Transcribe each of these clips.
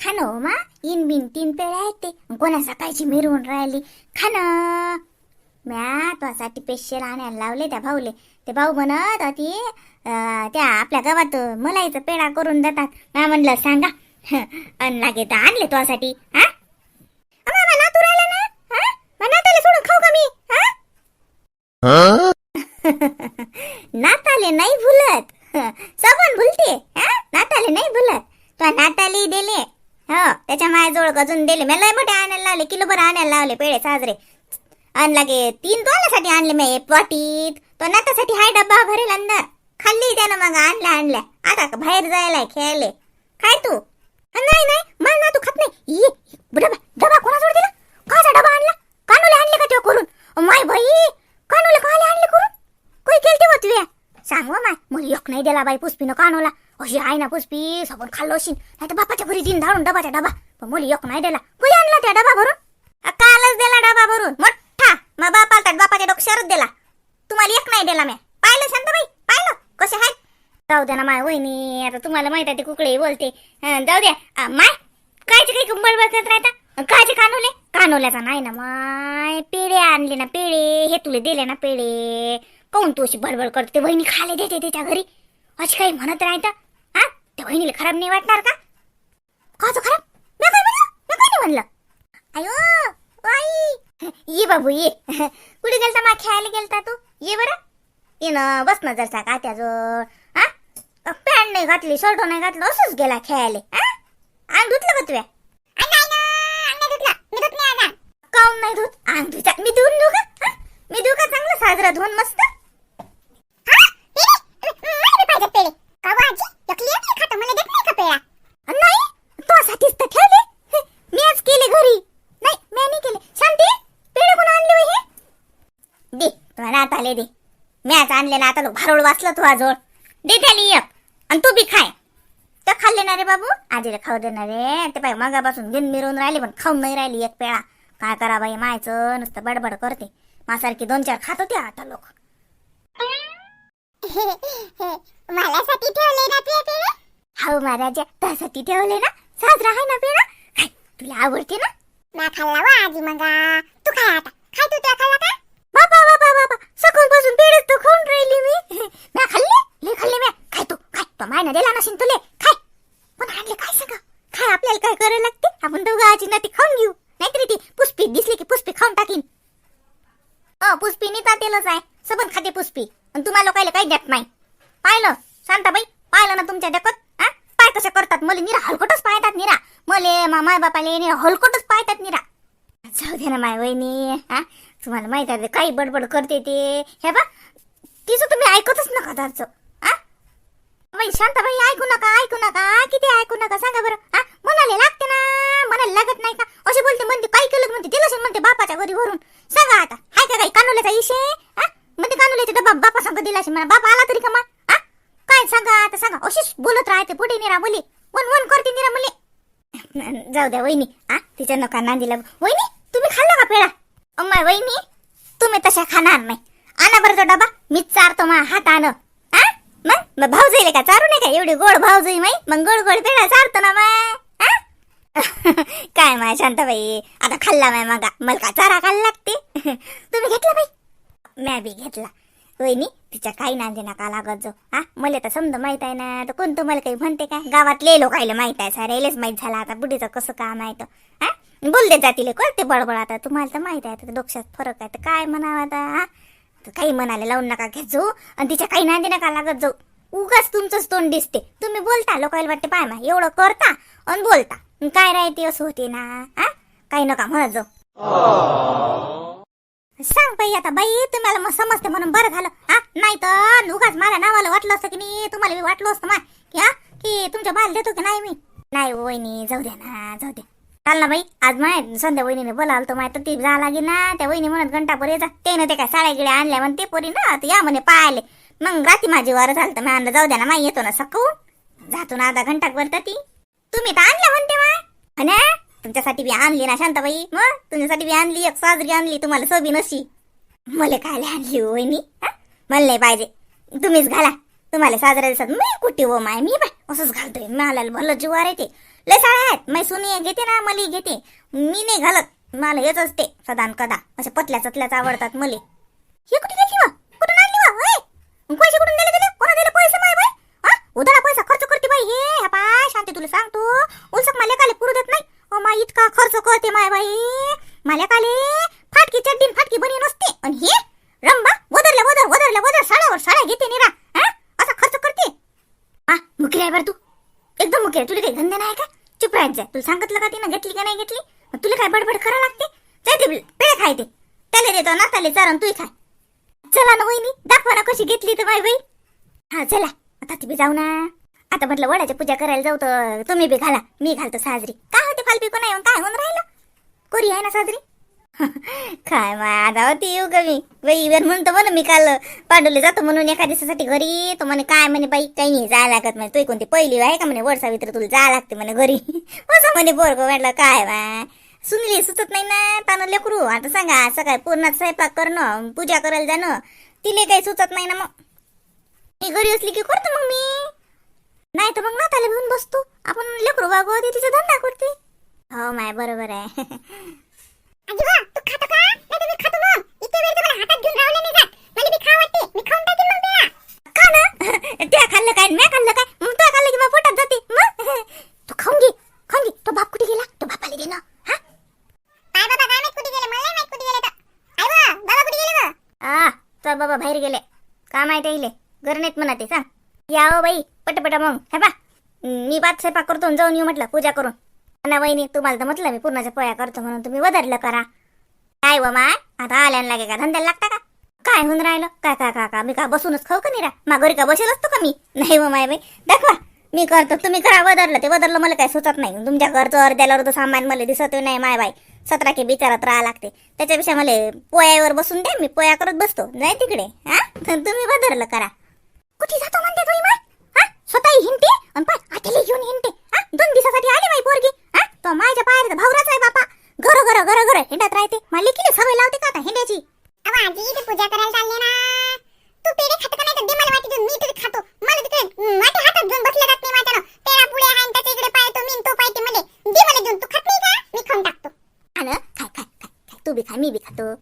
खाणं हो मा? इन बिन तीन पेळे आहेत ते. कोणा सकाळची मिरवून राहिली? खाणं. म्या तुझ्यासाठी पेशल आणायला लावले त्या भाऊले. ते भाऊ म्हणत होती त्या आपल्या गावात मलाईचं पेढा करून देतात. म्या म्हणलं सांगा. अन लागे तर आणले तुझ्यासाठी. हा? हा? नाताला सोडून खाऊ का मी? हा? नाताले नाही भुलत. सबन भुलते. हा? नाताले नाही भुलत. तो नाताली दिले. त्याच्या मायाजवळ गजून दिले. मी लय मोठे आणायला लावले किलोभर आणायला लावले पेढे साजरे. आणला गे तीन तोलासाठी आणले मी एक तो नातासाठी हाय डब्बा भरेल अंदर खाल्ली त्यानं मग आणल्या आणल्या. आता का बाहेर जायला खेळले काय तू? नाही नाही मला ना तू खात नाही. डबा डबा कोणाजवळ दिला? काचा डबा आणला? कानूले आणले का तेव्हा करून? माय बाई कानूले काले आणले करून? कोई केलते होत तुया? सांग हो माय मला एक नाही दिला बाई पुष्पीनं कानूला. अशी आहे ना पुष्पी सबन खाल्लो अशी नाही तर बापाच्या घरी दिन धाडून डबाचा डबा. पण मुली एक नाही दिला कोई आणला त्या डबा भरून कालच दिला डबा भरून मोठा. मग बापाला त्या बापाच्या डोक्यावरच दिला. तुम्हाला एक नाही दिला मी पाहिलं शांताबाई पाहिलं. कसे आहेत जाऊ द्या ना माय वहिनी आता तुम्हाला माहीत आहे ते कुकडे बोलते. जाऊ द्या माय कायचे काही बडबड करत राहता. कायचे कानोले? कानोल्याचा नाही ना माय. पेढे आणले ना पेढे हे तुले दिले ना पेढे काऊन तू अशी बडबड करते? वहिनी खाले देते त्याच्या घरी. अशी काही म्हणत राहता? त्या बहिणीला खराब नाही वाटणार का? काच हो खराब? मी काय म्हणलं मी काय नाही म्हणलं. अयो आई ये बाबू ये. कुठे गेलता मा खेळायला गेलता तू? ये बरं. ये ना बस ना जरसा का त्याजवळ हा पॅन्ट नाही घातली शर्ट नाही घातलं असंच गेला खेळायला. हा? अंग धुतलं का तुया? काऊन नाही धुत? अंग धुता मी धुवून देऊ का? मी देऊ का चांगलं? साजरा धुवून मस्त. नाही तुझ्यासाठीच तर ठेवले. आज केले घरी. नाही मी नाही केले. शांती पेढे कोण आणले होय हे? दे तुला नात आले दे. मॅच आणले ना आता लोक भारोळ वाचलं तू आजोळ. दे त्याली एक. आणि तू बी खाय. तर खाल्ले ना रे बाबू? आजीला खाऊ देणार रे. ते पाय मगापासून दिन मिरवून राहिली पण खाऊन नाही राहिली एक पेळा काय करा बाई मायचं नुसतं बडबड करते. मासारखी दोन चार खात होते आता लोक. मलासाठी ठेवले ना ते पेढे हाऊ महाराजा त्यासाठी ठेवले ना? साजरा आहे ना पेढा काय तुला आवडते ना? ना खाल्ला वा आजी मग. तू काय आता. काय तू त्या खाल्ला का? बाबा बाबा बाबा सकाळपासून पेढेच तर खाऊन राहिली मी. म्या खाल्ले? लय खाल्ले म्या खाय तू. खाय. तो मायना दिला नसेल तुले खाय पण आणले काय सांगा खाय आपल्याला काय करायला लागते आपण दोघं आजी नाती खाऊन घेऊ नाहीतरी ती पुष्पी दिसली की पुष्पी खाऊन टाकीन अ पुष्पी निता तेलच आहे सबन खाते पुष्पी आणि तुम्हाला लोकायला काही देत नाही. पाहिलं? शांताबाई पाहिलं ना तुमच्या देखत? पाय कसे करतात मला? निरा हलकटच पाहतात निरा. मले मा माय बापाले निरा हलकटच पाहतात निरा. जाऊ दे ना माय वहिनी. हा? तुम्हाला माहीत आहे काही बडबड करते ते. हे बा तिचं तुम्ही ऐकतच नका दारचं बाई शांताबाई ऐकू नका ऐकू नका. किती ऐकू नका सांगा बरं. हा? म्हणाले लागते ना. म्हणाले लागत नाही का? असे बोलते म्हणते काही केलं म्हणते दिलं म्हणते बापाच्या घरी भरून सांगा आता हाय का काही? कानोल्याचा इशे हा? म्हणते कानोल्याचा डबा बापा सांग दिला असेल म्हणा. बाप आला तरी का मा हा काय सांगा आता सांगा. अशीच बोलत राहते पुढे निरा मुली. वन वन करते निरा मुली. जाऊ द्या वहिनी. हा तिच्या नका नांदीला. वहिनी तुम्ही खाल्ला का पेळा अम्मा वहिनी तुम्ही तशा खाणार नाही. आणा बरं तो डबा. मी चारतो मा हात आण. हा मग? मग भाऊ जाईल का? चारू नाही का? एवढी गोड भाऊ जाई माई मग गोड गोड पेढा चारतो ना मा काय माय शांताबाई? आता खाल्ला माय मग. मला का चारा खायला लागते? तुम्ही घेतला बाई? म्या बी घेतला. वहिनी तिच्या काही नांदी नका लागत जो हा मला तर समजा माहीत आहे ना तर कोणतं मला काही म्हणते काय गावातले लोकायला माहीत आहे सारेलेच माहीत झाला आता बुढीचं कसं काम आहे तर हा? बोलले जातील करते बडबड आता? तुम्हाला तर माहीत आहे तर डोक्यात फरक आहे. तर काय म्हणावं आता हा? तर काही म्हणाले लावून नका घेत जाऊ. आणि तिच्या काही नांदी नका लागत जाऊ. उगाच तुमचंच तोंड दिसते. तुम्ही बोलता लोकायला वाटते पाय मा एवढं करता आणि बोलता. काय राहते असं होते ना हा? काही नका म्हणत जाऊ. सांग बाई आता बाई तुम्हाला मग समजते म्हणून बरं झालं. हा नाही तर उगाच माझ्या नावाला वाटलं असतं की नाही तुम्हाला मी वाटलं असतं मा की हा की तुमच्या बाल देतो की नाही मी? नाही वहिनी जाऊ द्या ना जाऊ द्या चाल ना बाई आज माय संध्या वहिनीने बोलावलं तर माय तर ती जा लागे ना. त्या वहिनी म्हणत घंटा येतात ते ना ते काय साड्या गिड्या आणल्या म्हणते पोरी ना तर या म्हणे पाहिले मग राती माझी वर झालं तर मी आणलं जाऊ द्या ना माय येतो ना सकू जातो ना अर्धा घंटा वर ती. तुम्ही तर आणल्या म्हणते माय. ना तुमच्यासाठी बी आणली ना शांताबाई. मग तुमच्यासाठी बी आणली एक साजरी आणली तुम्हाला सोबी नशी मला काय आणली होय वहिनी मला नाही पाहिजे. तुम्हीच घाला. तुम्हाला साजऱ्या दिसत मी कुठे हो माय? मी बाय असंच घालतोय. मला भलं जीवार येते. लय साड्या आहेत. मै सुनी घेते ना मली घेते. मी नाही घालत. मला हेच असते. सदान कदा. अशा पतल्या चतल्याच आवडतात मले. हे कुठे घेतली मग? कुठून आणली मग? पैसे कुठून दिले दिले कोणा दिले पैसे माय बाय हा? उधारा पैसा खर्च करते बाई. हे पाय शांती तुला सांगतो उलसक मला काले पुरू देत नाही ओ माय इतका खर्च करते माय बाई. मला काले फाटकी चड्डी फाटकी बनी नसते. आणि हे रंबा वदरल्या वदर वदरल्या वदर साड्यावर साड्या घेते निरा. असा खर्च करते? हा मुकी आहे बरं तू. एकदम मुकी तुला काही धंदे नाही का? चुप राहायचं तुला सांगितलं का तिनं? घेतली का नाही घेतली? मग तुला काय बडबड करा लागते? जायते खाय ते. त्याला देतो ना त्याला चारण तू खाय. चला ना वहिनी दाखवा ना कशी घेतली तर बाई बाई. हा चला. आता तिथे जाऊ ना. आता म्हटलं वडाची पूजा करायला जाऊ तर तुम्ही बी घाला. मी घालतो साजरी. का? पण नाही काय होऊन राहिलं? कोरी आहे ना साजरी? काय माय आता होती येऊ का मी. बाई म्हणतो म्हणून मी काल पांडुले जातो म्हणून एका दिवसासाठी घरी. तो म्हणे काय? म्हणे बाई काही नाही जायला लागत. म्हणे तुही कोणती पहिली आहे का? म्हणे वड तुला जायला लागते. म्हणे घरी. असं म्हणे बोरगो म्हटलं काय माय? सुनली सुचत नाही ना तानं लेकरू. आता सांगा सकाळी पूर्णात स्वयंपाक करणं पूजा करायला जाणं तिले काही सुचत नाही ना मग. मी घरी असली की करतो मग मी. नाही तर मग नाताला घेऊन बसतो. आपण लेकरू बागो तिचा धंदा करते. हो माय बरोबर आहे. आजोबा तू खातो का? नाही मी खातो मग. इथे वेळ तर मला हातात घेऊन नाही जात. मला वाटते. मी खाऊन टाकीन मग त्या का ना? त्या खाल्लं काय? खाल्लं काय? मग त्या खाल्लं की मग पोटात जाते. मग? तू खाऊन घे. खाऊन घे. तो बाप कुठे गेला? तो बापाला दे ना. हा? काय बाबा काय माहीत कुठे गेले? मला नाही माहीत कुठे गेले तर. आई बा बाबा कुठे गेले मग? आ तर बाबा बाहेर गेले. का माहिती येईल घर नाहीत म्हणा ते सांग या हो बाई पटपट मग. हे बा मी बात स्वयंपाक करतो आणि जाऊन येऊ म्हटलं पूजा करून. ना वहिनी तुम्हाला तर म्हटलं मी पूर्णाच्या पोया करतो म्हणून तुम्ही वधारलं करा. काय व माय? आता आल्यान लागे का? धंद्याला लागता का? काय होऊन राहिलं? काय काय का का? मी का बसूनच खाऊ का नाही रा का बसेल असतो का मी? नाही व माय बाई. दाखवा. मी करतो. तुम्ही करा वदरलं. ते वदरलं मला काय सुचत नाही. तुमच्या घरचं अर्ध्याला अर्ध सामान मला दिसत नाही माय बाई. सतरा की बिचारात राहा लागते. त्याच्यापेक्षा मला पोयावर बसून दे मी पोया करत बसतो. जाय तिकडे. हा? तर तुम्ही वदरलं करा. कुठे जातो म्हणते तुम्ही माय? हा? स्वतः हिंडते? आणि पाय घेऊन हिंडते हा दोन दिवसासाठी आली माई पोरगी हा तो माझ्या पायाचा भावराच आहे बापा. घर घर घर घर. हिंडत राहते. मला किती सवय लावते का आता हिंडायची? अहो आजी इथे पूजा करायला चालले ना. तू पेढे खातो का नाही तर दे मला वाटी मी तरी खातो. मला तिकडे वाटी हातात घेऊन बसलं जात नाही माझ्यानं पेढा पुढे आहे आणि त्याच्या इकडे पाय तो मी तो पाय ते मले. दे मला देऊन. तू खात नाही का? मी खाऊन टाकतो. आलं? खाय खाय खाय. खाय. तू बी खा मी बी खातो.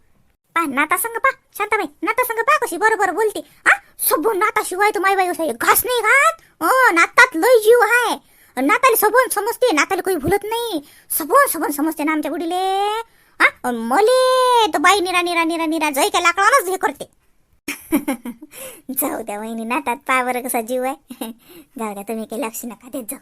पा नाता संग पा. शांताबाई नाता संग पा कशी बरोबर बोलते. हा सबून नाता शिवाय तर माय बाई घास नाही घात ओ नातात लय जीव आहे. नाताले सबन समजते नाताले काही भुलत नाही. सबन सबन समजते ना आमच्या गुडीले. हा? मले तो बाई निरा निरा निरा निरा जय काय लाकडानच हे करते. जाऊ द्या वहिनी नातात पा बरं कसा जीव आहे. जाऊ द्या तुम्ही काही लक्ष नका देत जाऊ.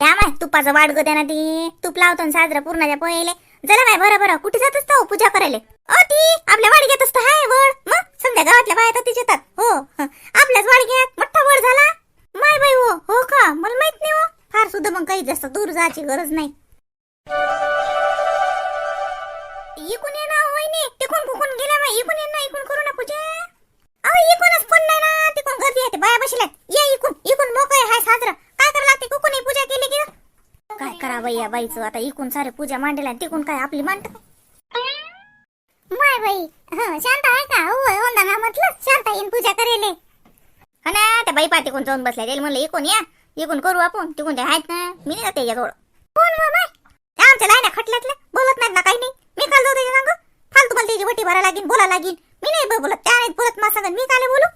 त्या माय तुपाचं वाट गो ना ती. तूप लावतो आणि साजरा पूर्णाच्या पोहेले जरा माय बरं बरं. कुठे जात असतो पूजा करायला. अ ती आपल्या वाडग्यात असतं हाय वड मग समजा गावातल्या बाया तर तिच्या येतात. हो. हं. आपल्याच वाडग्यात मोठा वड झाला माय बाई हो हो का मला माहीत नाही हो फार सुद्धा मग काही जास्त दूर जायची गरज नाही. इकून ये ना वहिनी. तिकून कुकून गेल्या बाई. इकून ये ना इकून करू ना पूजा अहो इकूनच पण नाही ना. तिकून गर्दी आहे ते बाया बसल्यात. ये इकून इकून मोकळे हाय साजरं. काय करा लागते? कुकून पूजा केली की? काय करा बाई या बाईचं? आता इकून सारे पूजा मांडल्या तिकून काय आपली मांडत? माय बाई. हं, शांत आहे का? हो हो ना म्हटलं. शांत येईन पूजा करेले. हा ना त्या बाई पाती कोण जाऊन बसल्या. त्याला म्हणलं इकून या. इकून करू आपण तिकून ते आहेत ना मी नाही जाते याजवळ कोण मग त्या आमच्या लाईना खटल्यातल्या बोलत नाहीत ना काही नाही. मी काल जाऊ त्याच्या सांग फालतू मला त्याची वटी भरा लागेल बोला लागेल मी नाही बोलत त्या नाहीत बोलत मला सांगा मी काले बोलू?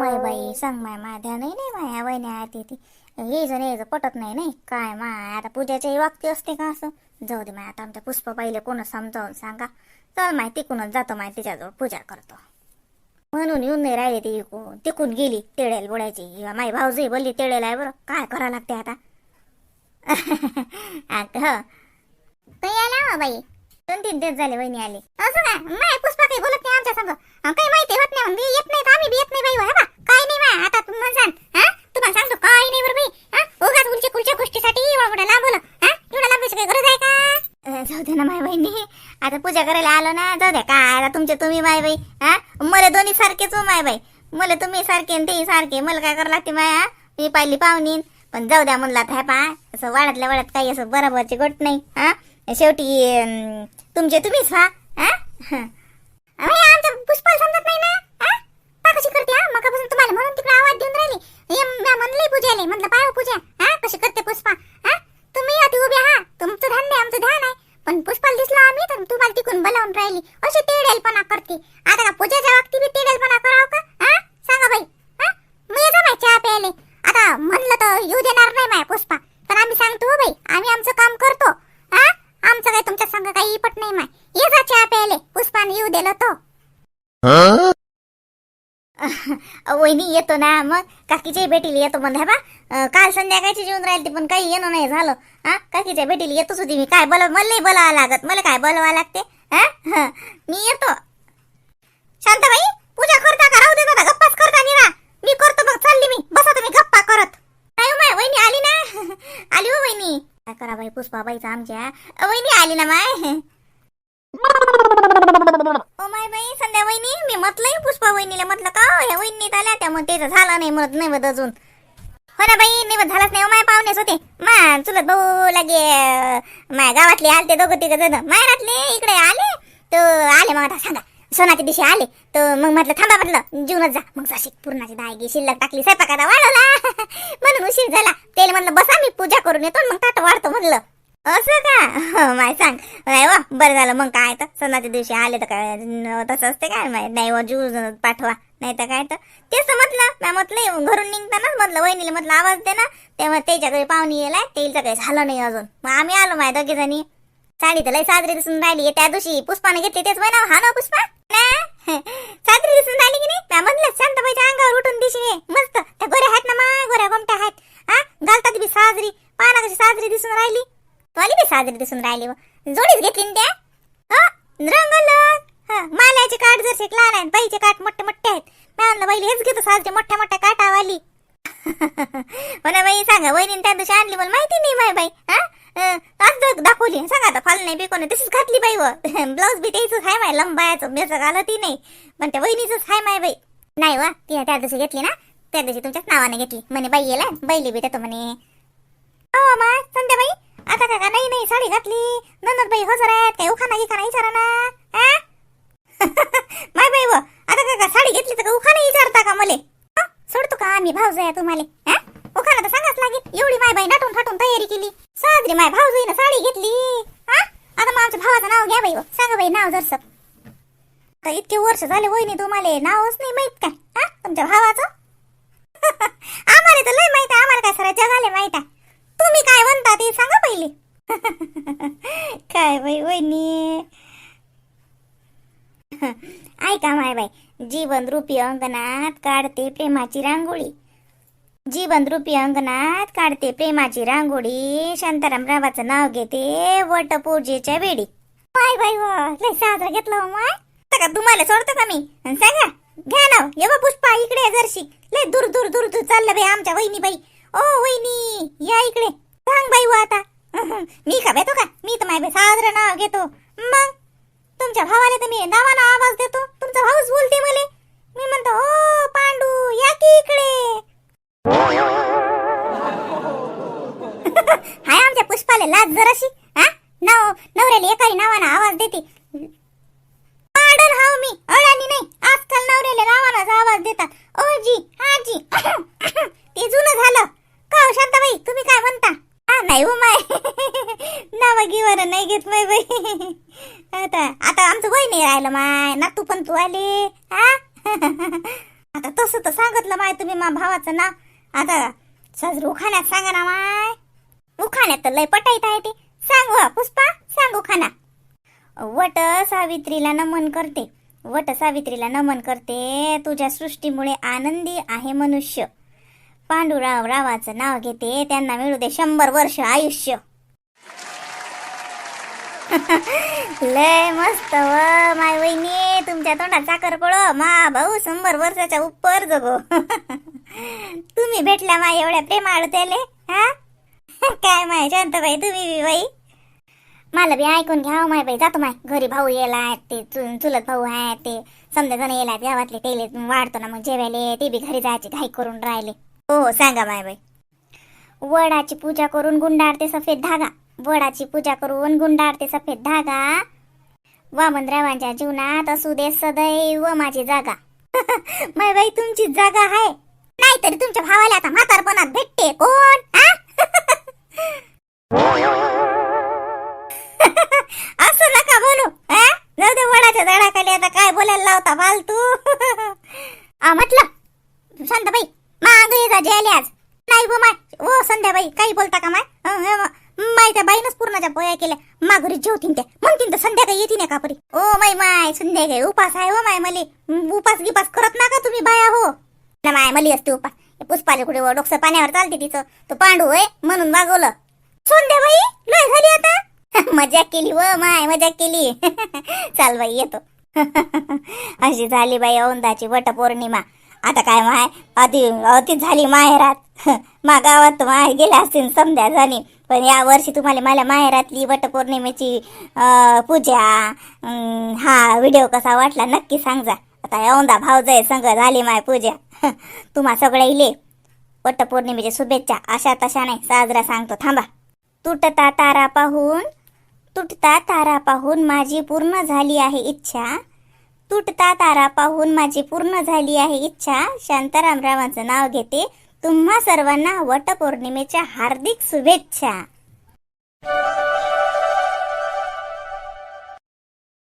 माय बाई सांग माय माझ्या नाही नाही माया वहिनी आहे ती. ती यायचं यायचं पटत नाही नाही. काय माय आता पूजाच्याही वागती असते का असं? जाऊ दे माय आता आमच्या पुष्प पाहिले कोण समजावून सांगा. चल माहिती तिकूनच जातो माय तिच्याजवळ पूजा करतो. म्हणून येऊन नाही राहिले ती इकून तिकून गेली तेळेल बोलायची माई भाऊजी बोलली तेळेल आहे बरं. काय करा लागते आता? हो. काही आला बाई. दोन तीन दिवस झाले वहिनी आली. असं काय माय पुष्पा काही बोलत नाही आमच्या संग. काही माहिती होत नाही. म्हणून येत नाही आम्ही बी येत नाही बाई हो, बा. काही नाही माय आता तुम्हाला सांग. हा? तुम्हाला सांगतो काही नाही बरं बाई. उगाच उलच्या कुलच्या गोष्टीसाठी एवढा लांबवलं हा? एवढा लांबायची काही गरज आहे का? जाऊ दे ना माय बहिणी. आता पूजा करायला आलो ना जाऊ द्या काय आता तुमचे तुम्ही माय बाई हा? मला दोन्ही सारखेच हो माय बाई. मला तुम्ही सारखे आणि तेही सारखे. मला काय करावं लागते माया? मी पाहिली पाहुणीन पण जाऊ द्या म्हणला आता पा. असं वाड्यातल्या वाड्यात काही असं बरोबरची गोट नाही हा? शेवटी तुमचे तुम्हीच व्हा हा? हं. अरे समजत नाही ना हा? कशी करते हा? मगापासून तुम्हाला म्हणून तिकडे आवाज देऊन राहिली. म्हणलंय पूजाले. म्हणलं पाय हो पूजा हा? कशी करते पुष्पा हा? तुम्ही आधी उभे हा तुमचं ध्यान आहे आमचं ध्यान आहे. पण पुष्पाला दिसला आम्ही तर तुम्हाला तिकून बोलावून राहिली. अशी तेडेलपणा करते. आता का पूजेच्या वक्ती बी तेडेलपणा कराव का? हा? सांगा बाई. हा? मी येतो बाई चहा प्यायले. आता म्हणलं तर येऊ देणार नाही माय पुष्पा. तर आम्ही सांगतो हो बाई आम्ही आमचं काम करतो. हा? आमचं काही तुमच्या संग काही पट नाही माय. ये जा चहा प्यायले. पुष्पाने येऊ दिलं तो. वहिनी येतो ना मग काकीच्या भेटीला येतो म्हणते बा काल संध्याकाळची जेवण राहिली पण काही येणं नाही झालं. हा काकीच्या भेटीला येतोच होती मी. काय बोलव मला नाही बोलावं लागत. मला काय बोलावं लागते? हा? मी येतो. शांताबाई पूजा करता का? राहू देता गप्पाच करता निरा? मी करतो मग चालली मी. बसा तुम्ही गप्पा करत. नाही हो, माय वहिनी आली ना. आली हो वहिनी. काय करा बाई पुष्पाबाईचा आमच्या? वहिनी आली ना माय. माय बाई संध्या वहिनी मी म्हटलंय पुष्पा वहिनीला म्हटलं का? ह्या वहिनीत आल्या त्यामुळे त्याचं झालं नाही म्हणत नाही बघ अजून. हो ना बाई नाही झालाच नाही हो, माय पाहुणेच होते. मा चुलत भाऊ लागे माय गावातले आलते दोघं तिघ जण. मायरातले इकडे आले तर आले मग आता सांगा सोनाच्या दिवशी आले तर मग म्हटलं थांबा म्हटलं जीवनच जा. मग जशी पूर्णाची दायगी शिल्लक टाकली स्वयंपाकाला वाढवला. म्हणून उशीर झाला. त्याला म्हणलं बसा मी पूजा करून येतो. मग ताट वाढतो म्हणलं. असं का? हो माय सांग. नाही वा बरं झालं. मग काय तर? सणाच्या दिवशी आले तर काय? तसं असते काय? माहीत नाही व ज्यूस पाठवा. नाही तर काय तर? ते समजलं म्हटलं म्हटलं घरून निघतानाच म्हटलं वहिनीला म्हटलं आवाज दे ना. तेव्हा त्याच्याकडे घरी पाहुणी येलाय तेलचं काही झालं नाही अजून. मग आम्ही आलो माय दोघे जणी. साडी तर लय साजरी दिसून राहिली त्या दिवशी पुष्पाने घेतली तेच महिना हा ना पुष्पा? साजरी दिसून राहिली की नाही? त्या म्हटलं शांताबाईच्या अंगावर उठून दिशी मस्त. त्या गोऱ्या आहेत ना मा गोऱ्या गोमट्या आहेत. हा घालतात बी साजरी. पाना कशी साजरी दिसून राहिली? तुला बी साजरी दिसून राहिली जोडीच घेतली ना त्या. हा रंगलं. माल्याचे काठ जरसे लहान आहेत बाईचे काठ मोठे मोठे आहेत. मी बाई हेच घेतो साजरी मोठ्या मोठ्या काठावाली. मला बाई सांगा वहिनी त्या दिवशी आणली मला माहिती नाही माय बाई. हा आज दाखवली सांगा आता फाल नाही बिको तशीच घातली बाई व. ब्लाऊज बी त्याच हाय माय लंबायचं मेचं घालत ती नाही. पण त्या वहिनीच हाय माय बाई. नाही वा ती त्या दिवशी घेतली ना त्या दिवशी तुमच्याच नावाने घेतली. म्हणे बाई येला बैली बी देतो म्हणे. हो मा संध्याबाई आता का नाही नाही साडी घातली. नंतर बाई हजर आहेत. काही उखाना गिखाना विचारा ना. माय बाई व आता का का साडी घेतली तर उखाना विचारता का मले? सोडतो का आम्ही भाऊ जाय तुम्हाला उखाना तर सांगाच लागेल. एवढी माय बाई नाटून फाटून तयारी केली. साजरी माय भाऊ ना साडी घेतली. हा आता मग आमच्या भावाचं नाव घ्या बाई व. सांगा बाई नाव जरस. आता इतके वर्ष झाले वहिनी तुम्हाला. नावच नाही माहीत काय. हा तुमच्या भावाचं? आम्हाला तर लय माहीत आहे. आम्हाला काय सर जगाले माहीत आहे. तुम्ही काय म्हणता ते सांगा काय बाई वहिनी? ऐका माय बाई जीवन रूपी अंगणात काढते प्रेमाची रांगोळी. जीवन रूपी अंगणात काढते प्रेमाची रांगोळी. शांताराम रावाचं नाव घेते वटपूजेच्या वेळी. माय बाई वा लय साजरा घेतला हो माय. का तुम्हाला सोडतो का मी? सांगा घ्या नाव हो, ये पुष्पा इकडे जरशी. लय दूर दूर दूर दूर चाललं बाई आमच्या वहिनी बाई ओ वहिनी या इकडे. सांग बाई वा आता. मी का भेटो का? मी तर माय बाई साजरं नाव घेतो. मग? तुमच्या भावाला तर मी नावानं आवाज देतो. तुमचा भाऊच बोलते मले. मी म्हणतो ओ पांडू या की इकडे? हाय आमच्या पुष्पाला लाज जराशी हा? नाव नवऱ्याला एकाही नावानं आवाज देते. पाडन हाव मी अडाणी नाही. आजकाल नवऱ्याला नावानाच आवाज देतात. ओ जी हा जी. ते जुनं झालं. का हो शांताबाई तुम्ही काय म्हणता? नाही हो माय नाव गिवर नाही घेत माय बाई. आता आता आमचं वय नाही राहिलं माय. ना तू पण तू आले. हा आता तसं तर सांगितलं माय तुम्ही मा भावाचं नाव. आता सहज उखाण्यात सांगा ना माय. उखाण्यात तर लय पटाईत आहे ते. सांग पुष्पा सांग उखाणा. वट सावित्रीला नमन करते. वट सावित्रीला नमन करते. तुझ्या सृष्टीमुळे आनंदी आहे मनुष्य. पांडुराव रावाचं नाव घेते. त्यांना मिळू दे शंभर वर्ष आयुष्य. लय मस्त व माय वहिनी तुमच्या तोंडात साखर पळो. मा भाऊ शंभर वर्षाच्या उपर जगो. तुम्ही भेटल्या माय एवढ्या प्रेमाळ त्याले हा? काय माय शांतबाई तुम्ही बी बाई? मला बी ऐकून घ्या हो, माय बाई. जातो माय. घरी भाऊ येला ते चुलत भाऊ आहे ते समजा जण येला गावातले तेले वाढतो ना मग जेवायले ते बी घरी जायची घाई करून राहिले. हो सांगा मायबाई. वडाची पूजा करून गुंडाळते सफेद धागा. वडाची पूजा करून गुंडाळते सफेद धागा. वामनरावांच्या जीवनात असू दे सदैव माझी जागा. माय बाई तुमची जागा आहे. नाहीतरी तुमच्या भावाला आता म्हातारपणात भेटते कोण? असं नका बोलू. जाऊ दे वडाच्या झाडाखाली आता काय बोलायला लावता फालतू. म्हटलं शांताबाई माग ये जा आज. नाही गो माय. ओ संध्याबाई काही बोलता का माय? माय त्या बाईनच पूर्णाच्या पोया केल्या. माघुरी जेवतीन त्या. म्हणतीन तर संध्याकाळी येतीन का परी? ओ माय माय संध्याकाळी उपास आहे हो माय मले. उपास गिपास करत ना का तुम्ही बाया हो. ना माय मली असते उपास. पुष्पाले कुठे व डोकसं पाण्यावर चालते तिचं. तो पांडू आहे म्हणून मागवलं. संध्याबाई लय झाली आता? मजा केली व माय मजा केली. चाल बाई येतो. अशी झाली बाई औंदाची वटपौर्णिमा. आता काय माय? अति अति झाली माहेरात. मा गावात तर माहेर गेल्या असतील समध्या झाली पण या वर्षी तुम्हाला मला माहेरातली वटपौर्णिमेची पूजा हा व्हिडिओ कसा वाटला नक्की सांगा. आता औंदा भावजय संग झाली माय पूजा. तुम्हा सगळ्या इले वटपौर्णिमेच्या शुभेच्छा. अशा तशा नाही साजरा सांगतो. थांबा. तुटता तारा पाहून तुटता तारा पाहून माझी पूर्ण झाली आहे इच्छा. तुटता तारा पाहून माझी पूर्ण झाली आहे इच्छा. शांतारामरावांचं नाव घेते. तुम्हा सर्वांना वटपौर्णिमेच्या हार्दिक शुभेच्छा.